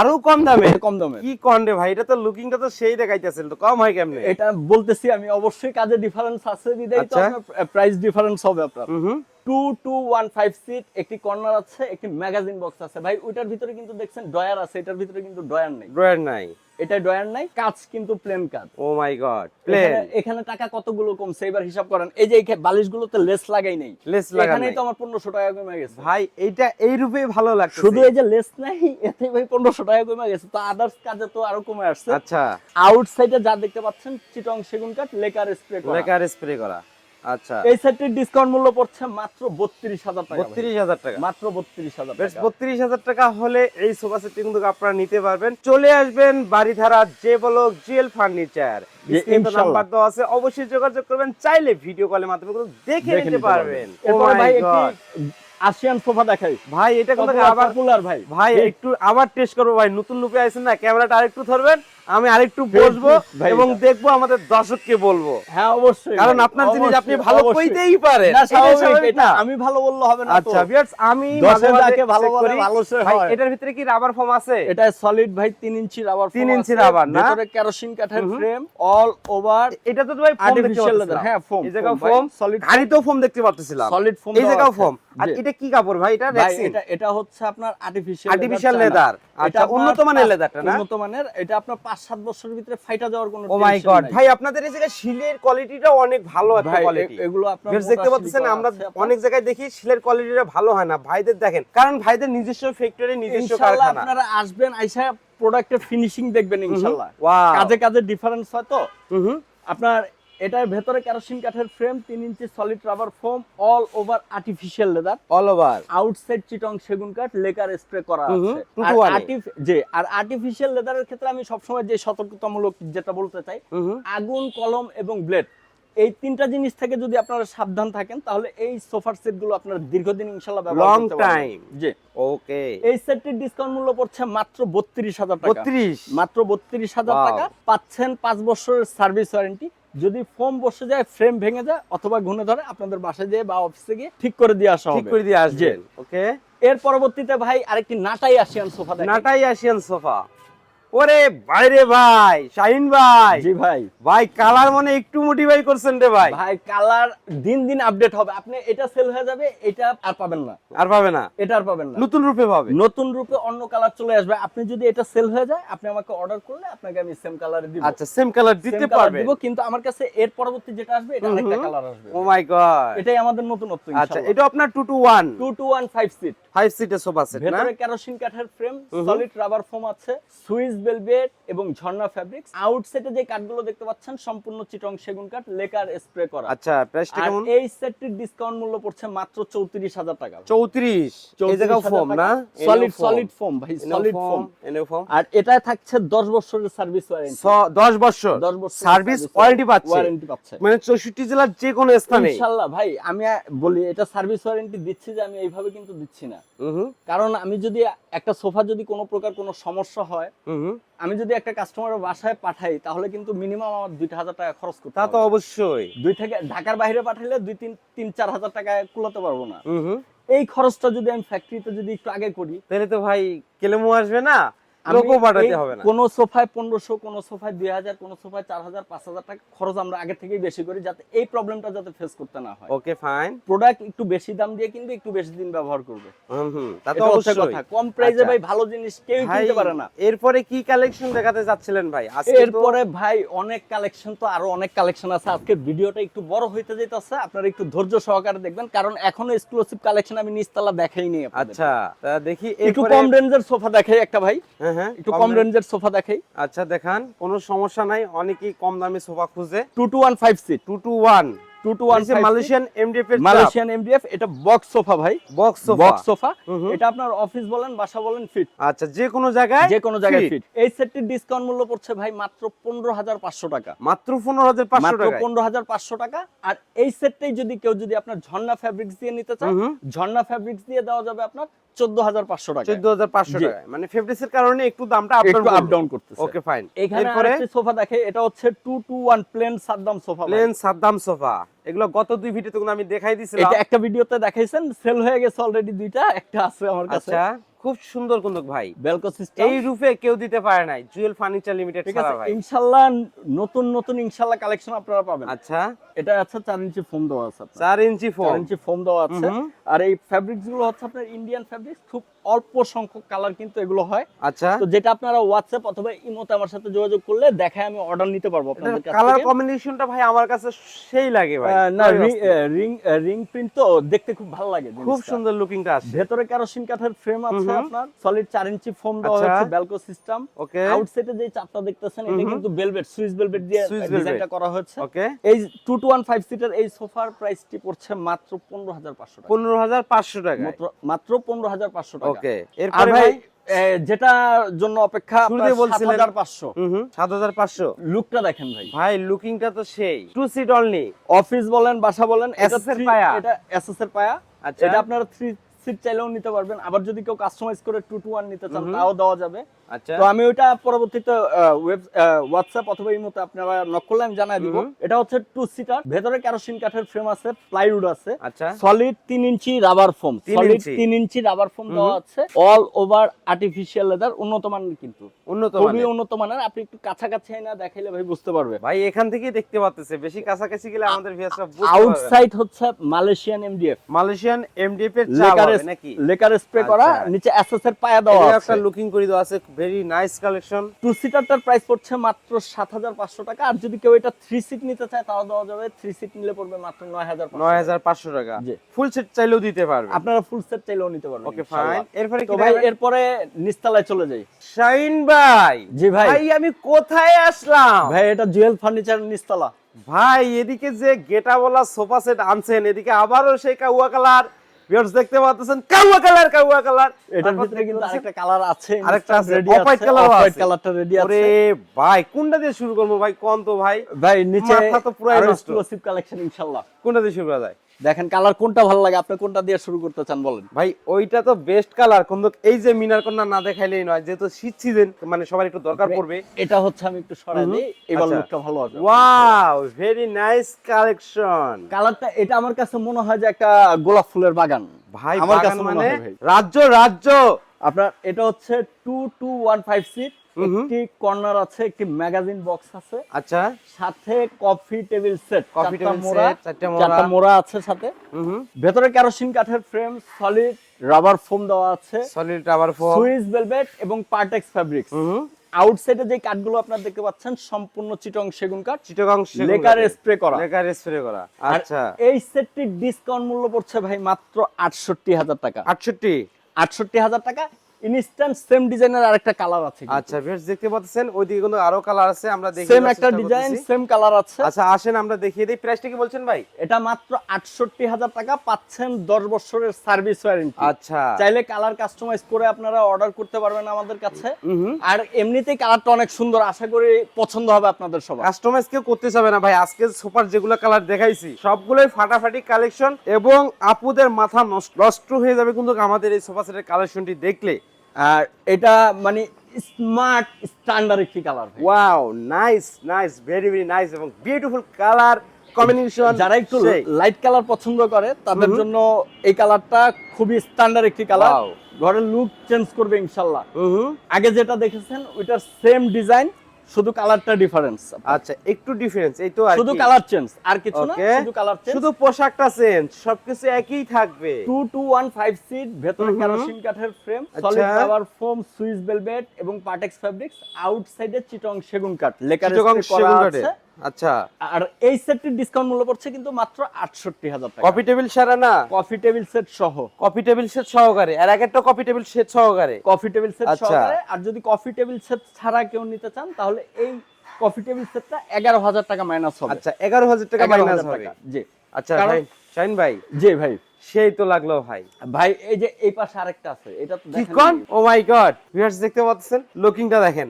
S2: আরও কম দামে?
S1: কম দামের।
S2: কি কন রে ভাই এটা তো লুকিংটা তো সেই দেখাইতেছিল তো কম হয় কেমনে?
S1: এটা বলতেছি আমি অবশ্যই কাজে ডিফারেন্স আছে বিদায় তো। প্রাইস ডিফারেন্স হবে আপনার। Two two one five seat একটি কর্নার আছে একটি ম্যাগাজিন বক্স আছে। ভাই ওইটার ভিতরে কিন্তু দেখছেন ডয়ার আছে এটার ভিতরে কিন্তু ডয়ার নেই।
S2: ড্রয়ার নাই।
S1: এটা ডয়ার নাই কাজ কিন্তু প্লেন কাজ
S2: ও মাই গড প্লেন
S1: এখানে- টাকা কতগুলো কমছে এবার হিসাব করেন। এই যে এই বালিশগুলোতে লেস লাগাই নাই।
S2: লেস লাগা
S1: এখানেই তো আমার পনেরোশো টাকা কমে গেছে।
S2: ভাই এইটা এই রূপে ভালো লাগছে
S1: শুধু এই যে লেস নাই এতে ভাই পনেরোশো টাকা কমে গেছে। তো আদার্স কাজে তো আরও কমে আসছে।
S2: আচ্ছা।
S1: আউটসাইডে যা দেখতে পাচ্ছেন চিটং সেগুন কাঠ লেকার স্প্রে করা।
S2: লেকার স্প্রে করা। আচ্ছা।
S1: এই সেটটির ডিসকাউন্ট মূল্য পড়ছে মাত্র বত্রিশ হাজার টাকা ভাই।
S2: বত্রিশ হাজার টাকা।
S1: মাত্র বত্রিশ হাজার
S2: বেশ
S1: টাকা।
S2: বত্রিশ হাজার টাকা হলে এই সোফা সেট কিন্তু আপনারা নিতে পারবেন। চলে আসবেন বাড়িধারা যে ফার্নিচার নাম্বার দেওয়া আছে অবশ্যই যোগাযোগ করবেন। চাইলে ভিডিও কলের মাধ্যমে কিন্তু দেখে নিতে পারবেন। Oh
S1: এরপরে ভাই একটি আসিয়ান সোফা দেখাই।
S2: ভাই এটা
S1: কত
S2: আবার
S1: পপুলার ভাই
S2: ভাই একটু আবার টেস্ট করব ভাই। নতুন লুকে আইছেন না ক্যামেরাটা আরেকটু ধরবেন। আমি আরেকটু বসবো এবং। দেখব আমাদের দর্শককে বলব।
S1: হ্যাঁ অবশ্যই
S2: কারণ আপনার জিনিস আপনি ভালো। কইতেই পারেন।
S1: আমি ভালো বললে হবে না
S2: আচ্ছা ভিউয়ার্স আমি
S1: দশে
S2: মাঝে মাঝে
S1: ভালো বলে ভালো সে হয়।
S2: এটার ভিতরে কি রাবার ফর্ম আছে?
S1: এটা সলিড ভাই তিন ইঞ্চি রাবার
S2: তিন ইঞ্চি rubber না?
S1: ভিতরে কেরোসিন কাঠের। ফ্রেম অল ওভার
S2: এটা তো ভাই ফোম দেখতে পাচ্ছিলাম
S1: হ্যাঁ ফোম
S2: এই জায়গা ফোম
S1: সলিড
S2: গাড়িতেও দেখতে পাচ্ছিলাম
S1: সলিড ফোম
S2: এই জায়গাও আর এটা কি কাপড় ভাই? এটা রেক্সিন
S1: এটা এটা হচ্ছে আপনার আর্টিফিশিয়াল
S2: আর্টিফিশিয়াল লেদার আচ্ছা উন্নত মানের লেদারটা না?
S1: উন্নত মানের এটা আপনার 5 সাত বছরের ভিতরে ফাইটা যাওয়ার কোনো
S2: ও মাই গড ভাই আপনাদের এই জায়গায় শিলের কোয়ালিটিটা অনেক ভালো একটা কোয়ালিটি
S1: এগুলো আপনারা
S2: দেখতে পাচ্ছেন আমরা অনেক জায়গায় দেখি শিলের কোয়ালিটিটা ভালো হয় না। ভাইদের দেখেন কারণ ভাইদের নিজস্ব ফ্যাক্টরি নিজস্ব কারখানা।
S1: আপনারা আসবেন আইসা প্রোডাক্টের ফিনিশিং দেখবেন ইনশাআল্লাহ কাজে কাজে ডিফারেন্স হয় তো। আপনার এটার ভেতরে কেরোসিন কাঠের ফ্রেম তিন inch solid rubber foam all over artificial leather
S2: all over
S1: outside Chittagong সেগুন কাঠ লেকার স্প্রে করা আছে। আর যে আর্টিফিশিয়াল লেদারের ক্ষেত্রে আমি সবসময় যে সতর্কতামূলক যেটা বলতে চাই আগুন কলম এবং ব্লেড এই তিনটা জিনিস থেকে যদি আপনারা সাবধান থাকেন তাহলে এই সোফার সেটগুলো আপনারা দীর্ঘদিন ইনশাল্লাহ ব্যবহার করতে পারবেন।
S2: time.
S1: জি।
S2: ওকে
S1: এই সেটটির ডিসকাউন্ট মূল্য পড়ছে মাত্র বত্রিশ হাজার টাকা।
S2: 32
S1: মাত্র বত্রিশ হাজার
S2: Wow.
S1: টাকা। পাচ্ছেন পাঁচ বছরের সার্ভিস ওয়ারেন্টি যদি ফোম বসে যায় ফ্রেম ভেঙে যায় অথবা ঘুনে ধরে আপনাদের বাসায় যেয়ে বা অফিসে গিয়ে ঠিক করে দিয়ে আসা
S2: ঠিক করে দিয়ে আসবেন ওকে
S1: এর পরবর্তীতে ভাই আরেকটি নাটাই আসিয়ান সোফা
S2: নাটাই আসিয়ান সোফা। ওরে বাইরে ভাই শাহিন ভাই।
S1: জি ভাই।
S2: ভাই কালার মনে একটু মোটিভাই করছেন রে ভাই।
S1: ভাই কালার দিন দিন আপডেট হবে। আপনি এটা সেল হয়ে যাবে এটা আর পাবেন না।
S2: আর পাবে না।
S1: এটা আর পাবেন না।
S2: নতুন রূপে পাবে।
S1: নতুন রূপে অন্য কালার চলে আসবে। আপনি যদি এটা সেল হয়ে যায় আপনি আমাকে অর্ডার করলে আপনাকে আমি সেম কালারে দিব।
S2: আচ্ছা সেম কালার দিতে পারবে।
S1: দিব কিন্তু আমার কাছে এর পরবর্তী যেটা আসবে এটা আরেকটা কালার আসবে।
S2: ও মাই গড
S1: এটাই আমাদের নতুনত্ব
S2: আচ্ছা এটা আপনার 2 two 1
S1: two two one five seat
S2: 5 সিটের সোফা সেট না?
S1: ভেতরে কেরোসিন কাঠের ফ্রেম সলিড রাবার ফোম আছে। সুইস ভেলভেট এবং ঝর্ণা ফ্যাব্রিক্স আউটসেটে যে কাঠগুলো দেখতে পাচ্ছেন সম্পূর্ণ চিটং সেগুন কাঠ লেকার স্প্রে করা।
S2: আচ্ছা প্রাইসটা কেমন?
S1: এই সেটটির ডিসকাউন্ট মূল্য পড়ছে মাত্র চৌত্রিশ হাজার টাকা
S2: 34 এই জায়গাও ফোম না?
S1: সলিড সলিড ফোম ভাই সলিড ফোম
S2: ফোম
S1: আর এটা থাকছে দশ বছরের সার্ভিস ওয়ারেন্টি
S2: 10 বছর?
S1: দশ বছর
S2: সার্ভিস ওয়ারেন্টি পাচ্ছে।
S1: ওয়ারেন্টি পাচ্ছে।
S2: মানে 64 জেলার যে কোনো স্থানে।
S1: ইনশাআল্লাহ ভাই আমি বলি এটা সার্ভিস ওয়ারেন্টি দিচ্ছি যে আমি এইভাবে কিন্তু দিচ্ছি না। কারণ আমি যদি একটা সোফা যদি কোনো প্রকার কোনো সমস্যা হয় আমি যদি একটা কাস্টমার বাসায় পাঠাই তাহলে কিন্তু মিনিমাম আমার দুইটা হাজার টাকা খরচ করতে
S2: তা তো অবশ্যই।
S1: দুই থেকে ঢাকার বাইরে পাঠাইলে দুই তিন তিন চার হাজার টাকায় কুলাতে পারব না। এই খরচটা যদি আমি ফ্যাক্টরিতে যদি একটু আগে করি
S2: তাহলে তো ভাই কেলেমো আসবে না? লোকও পাঠাতে হবে না।
S1: কোনো সোফায় পনেরোশো কোনো সোফায় দুই হাজার কোনো সোফায় চার হাজার পাঁচ হাজার টাকা খরচ আমরা আগে থেকেই বেশি করি যাতে এই প্রবলেমটা যাতে ফেস করতে না হয়।
S2: ওকে ফাইন
S1: প্রোডাক্ট একটু বেশি দাম দিয়ে কিনবে একটু বেশি দিন ব্যবহার করবে।
S2: হুম হুম তা তো অবশ্যই।
S1: কথা। কম প্রাইসে। ভাই ভালো জিনিস কেউ কিনতে পারে না।
S2: এরপরে কি কালেকশন দেখাতে যাচ্ছিলেন ভাই?
S1: এরপরে ভাই অনেক কালেকশন তো আরও অনেক কালেকশন আছে। আজকে ভিডিওটা একটু বড় হইতে যাইতেছে আপনারা একটু ধৈর্য সহকারে দেখবেন কারণ এখনও এক্সক্লুসিভ কালেকশন আমি নিচতলা দেখাইনি আপনাদের।
S2: আচ্ছা দেখি
S1: একটু কম রেঞ্জের সোফা দেখাই একটা ভাই।
S2: হ্যাঁ
S1: একটু কম রেঞ্জের সোফা দেখাই।
S2: আচ্ছা দেখান কোনো সমস্যা নাই অনেকেই কম দামে সোফা খুঁজে।
S1: Two two one five seat.
S2: Two two one.
S1: Two two one
S2: Malaysian MDF
S1: Malaysian MDF এটা বক্স সোফা ভাই।
S2: Box sofa.
S1: Box sofa.
S2: হুম হুম।
S1: এটা আপনার অফিস বলেন বাসা বলেন ফিট
S2: আচ্ছা যে কোনো জায়গায়
S1: যে কোনো জায়গায় ফিট এই সেটটির ডিসকাউন্ট মূল্য পড়ছে ভাই মাত্র পনেরো হাজার পাঁচশো টাকা।
S2: মাত্র টাকা
S1: পনেরো হাজার পাঁচশো টাকা। আর এই সেটটাই যদি কেউ যদি আপনার ঝর্ণা ফ্যাব্রিক্স দিয়ে নিতে চায়। ঝর্ণা ফ্যাব্রিক্স দিয়ে দেওয়া যাবে আপনার টাকা।
S2: টাকা মানে কারণে একটু দামটা আপ
S1: ডাউন করতেছে।
S2: ওকে ফাইন
S1: এখানে সোফা দেখে এটা হচ্ছে টু টু ওয়ান প্লেন সাদ্দাম সোফা
S2: প্লেন সাদ্দাম সোফা। এগুলো গত দুই ভিডিওতে আমি দেখাই দিছিলাম।
S1: এটা একটা ভিডিওতে দেখাইছেন সেল হয়ে গেছে অলরেডি দুইটা একটা আছে আমার কাছে।
S2: আচ্ছা খুব সুন্দর কিন্তু ভাই।
S1: বেলকো সিস্টেম
S2: এই রূপে কেউ দিতে পারে নাই। জুয়েল ফার্নিচার লিমিটেড
S1: ঠিক
S2: ছাড়া ভাই।
S1: ইনশাআল্লাহ নতুন নতুন ইনশাআল্লাহ কালেকশন আপনারা পাবেন।
S2: আচ্ছা।
S1: এটা আছে চার ইঞ্চি ফোম দেওয়া আছে
S2: ইঞ্চি ফোন
S1: ইঞ্চি ফোম দেওয়া আছে। আর এই ফ্যাব্রিক্সগুলো হচ্ছে আপনার ইন্ডিয়ান ফ্যাব্রিক্স খুব অল্প সংখ্যক কালার কিন্তু এগুলো হয়।
S2: আচ্ছা।
S1: তো যেটা আপনারা হোয়াটসঅ্যাপ অথবা ইমোতে আমার সাথে যোগাযোগ করলে দেখায় আমি অর্ডার নিতে পারব আপনাদের কাছ
S2: কালার কম্বিনেশনটা ভাই আমার কাছে সেই লাগে ভাই।
S1: না রিং রিং প্রিন্ট তো দেখতে খুব ভালো লাগে
S2: খুব। সুন্দর লুকিংটা আসছে
S1: ভেতরে কেরোসিন কাঠের ফ্রেম আছে। আপনার সলিড চার ইঞ্চি ফোম দেওয়া। হচ্ছে ব্যালকো সিস্টেম
S2: ওকে
S1: আউটসাইডে যে চাপটা দেখতেছেন এটা। কিন্তু ভেলভেট সুইস ভেলভেট দিয়ে ডিজাইনটা করা হয়েছে।
S2: ওকে
S1: এই টু ওয়ান ফাইভ সিটার এই সোফার প্রাইসটি পড়ছে মাত্র পনেরো হাজার পাঁচশো টাকা।
S2: পনেরো হাজার পাঁচশো টাকা
S1: মাত্র- পনেরো হাজার পাঁচশো টাকা।
S2: ওকে
S1: ভাই যেটার জন্য অপেক্ষা লুকটা দেখেন ভাই।
S2: ভাই লুকিংটা তো সেই। টু সিট অনলি
S1: অফিস বলেন বাসা বলেন
S2: পায়া।
S1: এটা এসএস এর পায়া।
S2: আচ্ছা।
S1: এটা আপনারা থ্রি সিট চাইলেও নিতে পারবেন। আবার যদি কেউ কাস্টমাইজ করে টু টু ওয়ান নিতে চান তাও দেওয়া যাবে। তো আমি ওইটা পরবর্তীতে ওয়েব হোয়াটসঅ্যাপ অথবা এই মতো আপনারা নক করলে আমি জানাই দিব। এটা হচ্ছে টু সিটার ভেতরে কেরোসিন কাঠের ফ্রেম আছে প্লাইউড আছে।
S2: আচ্ছা।
S1: সলিড তিন ইঞ্চি রাবার ফোম সলিড তিন ইঞ্চি রাবার ফোম দেওয়া আছে। অল ওভার আর্টিফিশিয়াল লেদার উন্নত মানের কিন্তু।
S2: উন্নত
S1: খুবই উন্নত মানের। আপনি একটু কাছাকাছি না দেখাইলে ভাই বুঝতে পারবে।
S2: ভাই এখান থেকেই দেখতে পাচ্তেছে বেশি কাছাকাছি গেলে আমাদের ভিউয়ার্সরা বুঝতে পারবে।
S1: আউটসাইড হচ্ছে মালয়েশিয়ান এমডিএফ
S2: মালয়েশিয়ান এমডিএফ এর হবে নাকি?
S1: লেকার স্প্রে করা
S2: আচ্ছা।
S1: নিচে এসএস এর পায়া দেওয়া আছে।
S2: একটা লুকিং করে দেওয়া আছে ভেরি নাইস কালেকশন
S1: টু সিটারটার প্রাইস পড়ছে মাত্র সাত হাজার পাঁচশো টাকা। আর যদি কেউ এটা থ্রি সিট নিতে চায় তাও দেওয়া যাবে থ্রি সিট নিলে পড়বে মাত্র নয় হাজার
S2: নয় হাজার পাঁচশো টাকা। ফুল সেট চাইলেও দিতে পারবে।
S1: আপনারা ফুল সেট চাইলেও নিতে পারবেন
S2: ওকে ফাইন এরপরে
S1: তো ভাই এরপরে নিস্তালায় চলে যাই।
S2: শাইন ভাই।
S1: জি ভাই।
S2: ভাই আমি কোথায় আসলাম?
S1: ভাই এটা জুয়েল ফার্নিচার নিস্তালা।
S2: ভাই এদিকে যে গেটা বলা সোফা সেট আনছেন এদিকে আবারও সেই কাউয়া কালার। ভিউয়ার্স দেখতে পাচ্ছেন কালুয়া কালার কাউয়া কালার।
S1: এটার ভিতরে কিন্তু আরেকটা কালার আছে
S2: আরেকটা আছে,
S1: রেডি হোয়াইট
S2: কালার আছে।
S1: হোয়াইট কালারটা রেডি আছে।
S2: আরে ভাই কোনটা দিয়ে শুরু করব ভাই? কোন তো ভাই?
S1: ভাই নিচে
S2: মাথা তো
S1: পুরো
S2: নষ্ট।
S1: কালেকশন ইনশাআল্লাহ
S2: কোনটা দিয়ে শুরু করা যায়?
S1: দেখেন কালার কোনটা ভালো লাগে? আপনি কোনটা দিয়ে শুরু করতে চান বলেন?
S2: ভাই ওইটা তো বেস্ট কালার কিন্তু এই যে মিনার কন্যা না দেখাইলেই নয় যেহেতু শীত সিজন মানে সবার একটু দরকার পড়বে।
S1: এটা হচ্ছে আমি একটু সরাই দিই এবার
S2: আচ্ছা।
S1: লুকটা ভালো হবে।
S2: ওয়াও ভেরি নাইস কালেকশন
S1: কালারটা এটা আমার কাছে মনে হয় যে একটা গোলাপ ফুলের বাগান।
S2: ভাই
S1: আমার কাছে মানে
S2: রাজ্য রাজ্য।
S1: আপনার এটা হচ্ছে two two one five seat. একটি কর্নার আছে একটি ম্যাগাজিন বক্স আছে।
S2: আচ্ছা।
S1: সাথে coffee table set
S2: Coffee table
S1: মোড়া
S2: চারটা মোড়া।
S1: চারটা মোড়া আছে সাথে। ভেতরে কেরোসিন কাঠের ফ্রেম সলিড রাবার ফোম দেওয়া আছে।
S2: Solid rubber foam
S1: Swiss velvet এবং পার্টেক্স ফ্যাব্রিক্স আউটসাইডে যে কাঠগুলো আপনারা দেখতে পাচ্ছেন সম্পূর্ণ চিটং সেগুন কাঠ।
S2: চিটাগাং
S1: লেকার স্প্রে করা।
S2: লেকার স্প্রে করা। আচ্ছা।
S1: এই সেটটির ডিসকাউন্ট মূল্য পড়ছে ভাই মাত্র আটষট্টি হাজার টাকা।
S2: 68
S1: আটষট্টি হাজার টাকা। ইনস্ট্যান্ট সেম ডিজাইনের আরেকটা কালার আছে
S2: আচ্ছা বেশ দেখতে পাচ্ছেন ওইদিকে কিন্তু আরও কালার আছে আমরা দেখি
S1: সেম একটা ডিজাইন সেম কালার আছে।
S2: আচ্ছা আসেন আমরা দেখিয়ে দিই। প্রাইসটা কি বলছেন ভাই?
S1: এটা মাত্র আটষট্টি হাজার টাকা পাচ্ছেন দশ বছরের সার্ভিস ওয়ারেন্টি
S2: আচ্ছা।
S1: চাইলে কালার কাস্টমাইজ করে আপনারা অর্ডার করতে পারবেন আমাদের কাছে। আর এমনিতেই কালারটা অনেক সুন্দর আশা করি পছন্দ হবে আপনাদের সবার।
S2: কাস্টমাইজ কেউ করতে চাবে না ভাই আজকে সুপার যেগুলো কালার দেখাইছি সবগুলোই ফাটাফাটি কালেকশন এবং আপুদের মাথা নষ্ট নষ্ট হয়ে যাবে কিন্তু আমাদের এই সোফা সেটের কালেকশনটি দেখলে।
S1: আর এটা মানে স্মার্ট স্ট্যান্ডার্ড একটি colour
S2: wow nice nice very very nice এবং বিউটিফুল কালার কম্বিনেশন
S1: যারা একটু লাইট কালার পছন্দ করে তাদের জন্য এই কালারটা খুবই স্ট্যান্ডার্ড একটি কালার ঘরের লুক চেঞ্জ করবে ইনশাল্লাহ। আগে যেটা দেখেছেন ওইটার সেম ডিজাইন শুধু কালারটা ডিফারেন্স
S2: আচ্ছা একটু ডিফারেন্স এই তো
S1: শুধু কালার চেঞ্জ আর কিছু না শুধু কালার চেঞ্জ
S2: শুধু পোশাকটা চেঞ্জ সবকিছু একই থাকবে।
S1: Two two one five seat ভেতরে। কেরোসিন কাঠের frame. Solid rubber foam Swiss velvet এবং পার্টেক্স ফ্যাব্রিক্স আউটসাইডে চিটং সেগুন কাঠ লেকার
S2: সেগুন কাঠ
S1: আছে।
S2: আচ্ছা।
S1: আর এই সেটটির ডিসকাউন্ট মূল্য পড়ছে কিন্তু মাত্র আটষট্টি হাজার টাকা।
S2: কফি টেবিল সারা না?
S1: কফি টেবিল সেট সহ।
S2: কফি টেবিল সেট সহকারে। আর এক একটা কফি টেবিল সেট সহকারে
S1: কফি টেবিল সেট। সহকারে। আর যদি কফি টেবিল সেট ছাড়া কেউ নিতে চান তাহলে এই কফি টেবিল সেটটা এগারো হাজার টাকা মাইনাস হবে।
S2: আচ্ছা এগারো হাজার টাকা মাইনাস হবে।
S1: জি।
S2: আচ্ছা ভাই শাইন ভাই।
S1: জি ভাই।
S2: সেই তো লাগল ভাই।
S1: ভাই এই যে এই পাশে আরেকটা আছে এটা তো দেখেন
S2: ও মাই গড ভিউয়ার্স দেখতে পাচ্ছেন? লুকিংটা দেখেন।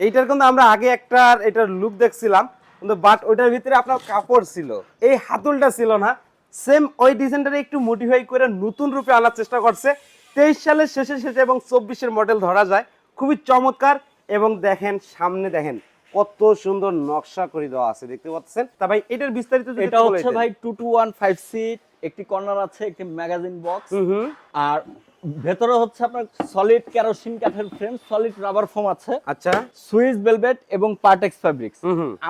S2: এইটার কিন্তু আমরা আগে একটা এটার লুক দেখছিলাম। কিন্তু বাট ওইটার ভিতরে আপনার কাপড় ছিল। এই হাতুলটা ছিল না। সেম ওই ডিজাইনটারে একটু মডিফাই করে নতুন রূপে আনার চেষ্টা করছে। তেইশ সালের শেষে শেষে এবং চব্বিশের মডেল ধরা যায়। খুবই চমৎকার এবং দেখেন সামনে দেখেন কত সুন্দর নকশা করে দেওয়া আছে দেখতে পাচ্ছেন? তা ভাই এটার বিস্তারিত
S1: এটা
S2: একটু
S1: হচ্ছে ভাই two two one five seat একটি কর্নার আছে একটি ম্যাগাজিন বক্স আর ভেতরে হচ্ছে আপনার সলিড কেরোসিন কাঠের ফ্রেম সলিড রাবার ফোম আছে।
S2: আচ্ছা।
S1: সুইস ভেলভেট এবং পার্টেক্স ফ্যাব্রিক্স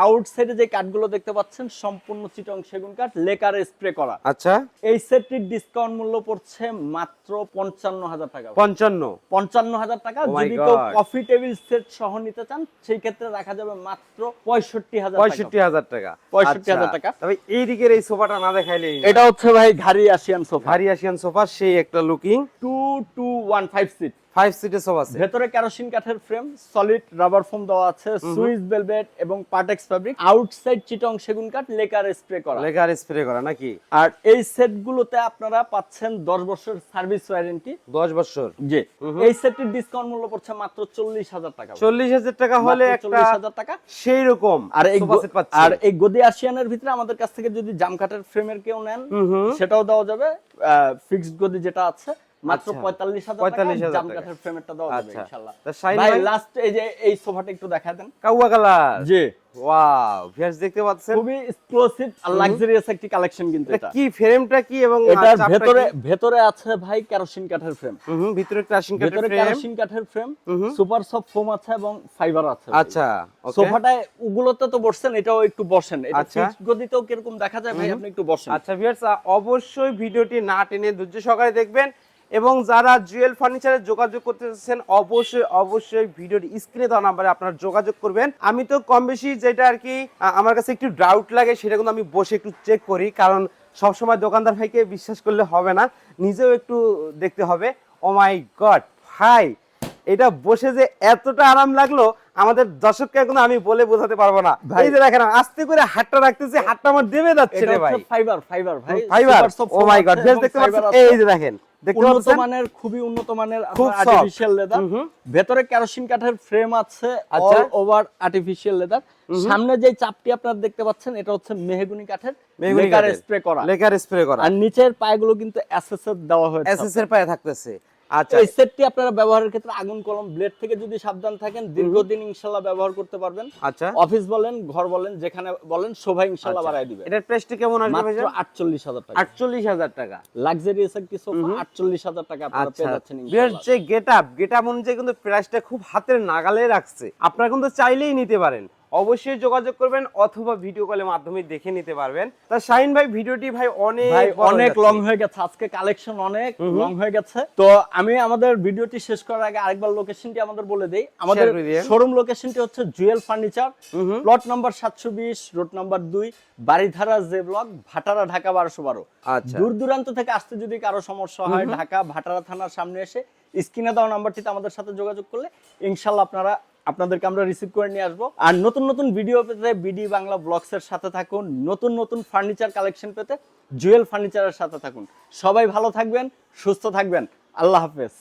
S1: আউটসাইডে যে কাঠগুলো দেখতে পাচ্ছেন সম্পূর্ণ চিটং সেগুন কাঠ লেকার স্প্রে করা।
S2: আচ্ছা।
S1: এই সেটটির ডিসকাউন্ট মূল্য পড়ছে মাত্র পঞ্চান্ন হাজার টাকা।
S2: পঞ্চান্ন।
S1: পঞ্চান্ন হাজার টাকা।
S2: Oh
S1: যদি কেউ. কফি টেবিল সেট সহ নিতে চান সেই ক্ষেত্রে রাখা যাবে মাত্র পঁয়ষট্টি হাজার
S2: পঁয়ষট্টি হাজার টাকা।
S1: 65,000
S2: আচ্ছা,
S1: টাকা।
S2: তবে এই দিকের এই সোফাটা না দেখাইলে
S1: এটা হচ্ছে ভাই ঘাড়ি আসিয়ান সোফা
S2: ভারী আসিয়ান সোফা সেই একটা looking
S1: two two one five seat
S2: five সিটের সোফা আছে।
S1: ভেতরে কেরোসিন কাঠের ফ্রেম সলিড রাবার ফোম দেওয়া আছে সুইস ভেলভেট এবং আউটসাইড চিটং সেগুন কাঠ লেকার স্প্রে করা।
S2: লেগার স্প্রে করা নাকি?
S1: আর এই সেটগুলোতে আপনারা পাচ্ছেন দশ বছর সার্ভিস ওয়ারেন্টি
S2: দশ বছর।
S1: জি। এই সেটটির ডিসকাউন্ট মূল্য পড়ছে মাত্র চল্লিশ হাজার টাকা।
S2: চল্লিশ হাজার টাকা হলে একটা
S1: চল্লিশ হাজার টাকা।
S2: সেই রকম
S1: আর এই
S2: সেট
S1: আর এই গদি আসিয়ানের ভিতরে আমাদের কাছ থেকে যদি জামকাঠের ফ্রেমের কেউ নেন সেটাও দেওয়া যাবে। ফিক্সড গদি যেটা আছে মাত্র
S2: আচ্ছা।
S1: পঁয়তাল্লিশ হাজার
S2: 45,000 টাকা।
S1: জামকাঠের ফ্রেমেরটা দেওয়া যাবে
S2: আচ্ছা।
S1: ভাই লাস্ট এই যে এই সোফাটা একটু দেখা দেন।
S2: কাউয়া কালার
S1: জি।
S2: ওয়াও ভিউয়ার্স দেখতে পাচ্ছেন?
S1: খুবই এক্সক্লুসিভ আর লাক্সারিয়াস একটি কালেকশন কিন্তু
S2: এটা কি ফ্রেমটা কি এবং
S1: এটার ভেতরে ভেতরে আছে ভাই কেরোসিন কাঠের ফ্রেম
S2: হুম ভিতরে ক্রাশিং কাঠের
S1: ভেতরে
S2: ফ্রেম
S1: কেরোসিন কাঠের ফ্রেম। সুপার সফট ফোম আছে এবং ফাইবার আছে
S2: আচ্ছা ওকে
S1: সোফাটায় ওগুলোতে তো বসছেন এটাও একটু বসেন। এটা
S2: আচ্ছা।
S1: ফিক্সড গদিতেও কীরকম দেখা যায় ভাই আপনি একটু বসেন।
S2: আচ্ছা ভিউয়ার্স অবশ্যই ভিডিওটি না টেনে ধৈর্য সহকারে দেখবেন। এবং যারা জুয়েল ফার্নিচারে যোগাযোগ করতে চাচ্ছেন অবশ্যই অবশ্যই ভিডিওর স্ক্রিনে দেওয়া নাম্বারে আপনারা যোগাযোগ করবেন। আমি তো কম বেশি যেটা আর কি আমার কাছে একটু ডাউট লাগে সেটা কিন্তু আমি বসে একটু চেক করি কারণ সবসময় দোকানদার ভাইকে বিশ্বাস করলে হবে না নিজেও একটু দেখতে হবে। ও মাই গড ভাই এটা বসে যে এতটা আরাম লাগল আমাদের দর্শককে কিন্তু আমি বলে বোঝাতে পারব না।
S1: ভাই-
S2: এই যে দেখেন আস্তে করে হাতটা রাখতেছি হাতটা আমার দেবে যাচ্ছে রে ভাই।
S1: ফাইবার ফাইবার ভাই।
S2: ফাইবার ও মাই গড দেখতে পাচ্ছেন এই যে দেখেন
S1: উন্নত মানের খুবই উন্নত মানের আর্টিফিশিয়াল লেদার
S2: হুম হুম।
S1: ভেতরে কেরোসিন কাঠের ফ্রেম আছে
S2: আচ্ছা।
S1: ওভার আর্টিফিশিয়াল লেদার সামনে যে চাপটি আপনারা দেখতে পাচ্ছেন এটা হচ্ছে মেহগুনি কাঠের।
S2: মেহেগুনি
S1: লেকার স্প্রে করা।
S2: লেকার স্প্রে করা।
S1: আর নিচের পায়গুলো কিন্তু এসএসএফ দেওয়া হয়েছে।
S2: এসএস এর পায়ে থাকতেছে। আচ্ছা।
S1: এই সেটটি আপনারা ব্যবহারের ক্ষেত্রে আগুন কলম ব্লেড থেকে যদি সাবধান থাকেন দীর্ঘদিন ইনশাল্লাহ ব্যবহার করতে পারবেন।
S2: আচ্ছা।
S1: অফিস বলেন ঘর বলেন যেখানে বলেন শোভা ইনশাল্লাহ বাড়ায় দিবে।
S2: এটার প্রাইসটা কেমন আসবে
S1: মাত্র
S2: ভাইজান?
S1: আটচল্লিশ হাজার টাকা।
S2: আটচল্লিশ হাজার টাকা।
S1: লাক্সারিয়াস একটি সোফা আটচল্লিশ হাজার টাকা আপনারা
S2: আচ্ছা।
S1: পেয়ে যাচ্ছেন
S2: বিয়ার
S1: ইনশাল্লাহ।
S2: যে গেট আপ গেট আপ অনুযায়ী কিন্তু প্রাইসটা খুব হাতের নাগালে রাখছে আপনারা কিন্তু চাইলেই নিতে পারেন। অবশ্যই যোগাযোগ করবেন অথবা ভিডিও কলের মাধ্যমে দেখে নিতে পারবেন। তা শাহিন ভাই ভিডিওটি ভাই অনেক
S1: অনেক লং হয়ে গেছে। আজকে কালেকশন অনেক লং হয়ে গেছে। তো আমি আমাদের ভিডিওটি শেষ করার আগে আরেকবার লোকেশনটি আমাদের বলে দেই। আমাদের। শোরুম লোকেশনটি হচ্ছে জুয়েল ফার্নিচার। প্লট নাম্বার সাতশো বিশ রোড নাম্বার দুই বাড়িধারা জে ব্লক ভাটারা ঢাকা বারোশো বারো।
S2: আচ্ছা।
S1: দূর দূরান্ত থেকে আসতে যদি কারও সমস্যা হয় ঢাকা ভাটারা থানার সামনে এসে স্ক্রিনে দেওয়া নাম্বারটিতে আমাদের সাথে যোগাযোগ করলে ইনশাল্লাহ আপনারা আপনাদেরকে আমরা রিসিভ করে নিয়ে আসব। আর নতুন নতুন ভিডিও পেতে বিডি বাংলা ব্লগস এর সাথে থাকুন। নতুন নতুন ফার্নিচার কালেকশন পেতে জুয়েল ফার্নিচারের সাথে থাকুন। সবাই ভালো থাকবেন, সুস্থ থাকবেন। আল্লাহ হাফেজ।